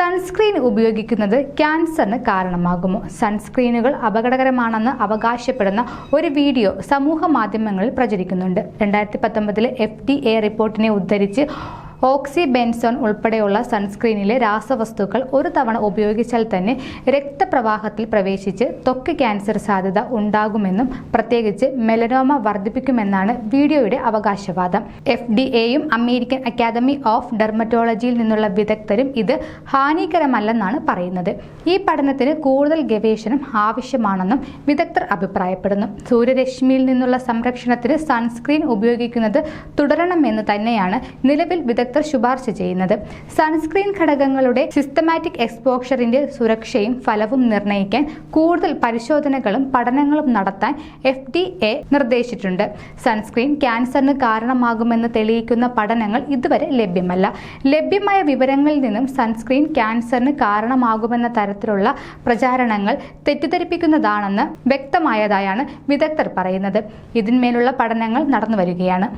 Sunscreen ഉപയോഗിക്കുന്നത് ക്യാൻസറിന് കാരണമാകുമോ? സൺസ്ക്രീനുകൾ അപകടകരമാണെന്ന് അവകാശപ്പെടുന്ന ഒരു വീഡിയോ സമൂഹ മാധ്യമങ്ങളിൽ പ്രചരിക്കുന്നുണ്ട്. രണ്ടായിരത്തി പത്തൊമ്പതിലെ എഫ് ഡി എ റിപ്പോർട്ടിനെ ഉദ്ധരിച്ച് ഓക്സി ബെൻസോൺ ഉൾപ്പെടെയുള്ള സൺസ്ക്രീനിലെ രാസവസ്തുക്കൾ ഒരു തവണ ഉപയോഗിച്ചാൽ തന്നെ രക്തപ്രവാഹത്തിൽ പ്രവേശിച്ച് ത്വക്ക് ക്യാൻസർ സാധ്യത ഉണ്ടാകുമെന്നും പ്രത്യേകിച്ച് മെലനോമ വർദ്ധിപ്പിക്കുമെന്നാണ് വീഡിയോയുടെ അവകാശവാദം. എഫ് ഡി എയും അമേരിക്കൻ അക്കാദമി ഓഫ് ഡെർമറ്റോളജിയിൽ നിന്നുള്ള വിദഗ്ധരും ഇത് ഹാനികരമല്ലെന്നാണ് പറയുന്നത്. ഈ പഠനത്തിന് കൂടുതൽ ഗവേഷണം ആവശ്യമാണെന്നും വിദഗ്ധർ അഭിപ്രായപ്പെടുന്നു. സൂര്യരശ്മിയിൽ നിന്നുള്ള സംരക്ഷണത്തിന് സൺസ്ക്രീൻ ഉപയോഗിക്കുന്നത് തുടരണമെന്ന് തന്നെയാണ് നിലവിൽ വിദഗ്ധർ ശുപാർശ ചെയ്യുന്നത്. സൺസ്ക്രീൻ ഘടകങ്ങളുടെ സിസ്റ്റമാറ്റിക് എക്സ്പോഷറിന്റെ സുരക്ഷയും ഫലവും നിർണയിക്കാൻ കൂടുതൽ പരിശോധനകളും പഠനങ്ങളും നടത്താൻ എഫ് ഡി എ നിർദ്ദേശിച്ചിട്ടുണ്ട്. സൺസ്ക്രീൻ ക്യാൻസറിന് കാരണമാകുമെന്ന് തെളിയിക്കുന്ന പഠനങ്ങൾ ഇതുവരെ ലഭ്യമല്ല. ലഭ്യമായ വിവരങ്ങളിൽ നിന്നും സൺസ്ക്രീൻ ക്യാൻസറിന് കാരണമാകുമെന്ന തരത്തിലുള്ള പ്രചാരണങ്ങൾ തെറ്റിദ്ധരിപ്പിക്കുന്നതാണെന്ന് വ്യക്തമായതായാണ് വിദഗ്ധർ പറയുന്നത്. ഇതിന്മേലുള്ള പഠനങ്ങൾ നടന്നു വരികയാണ്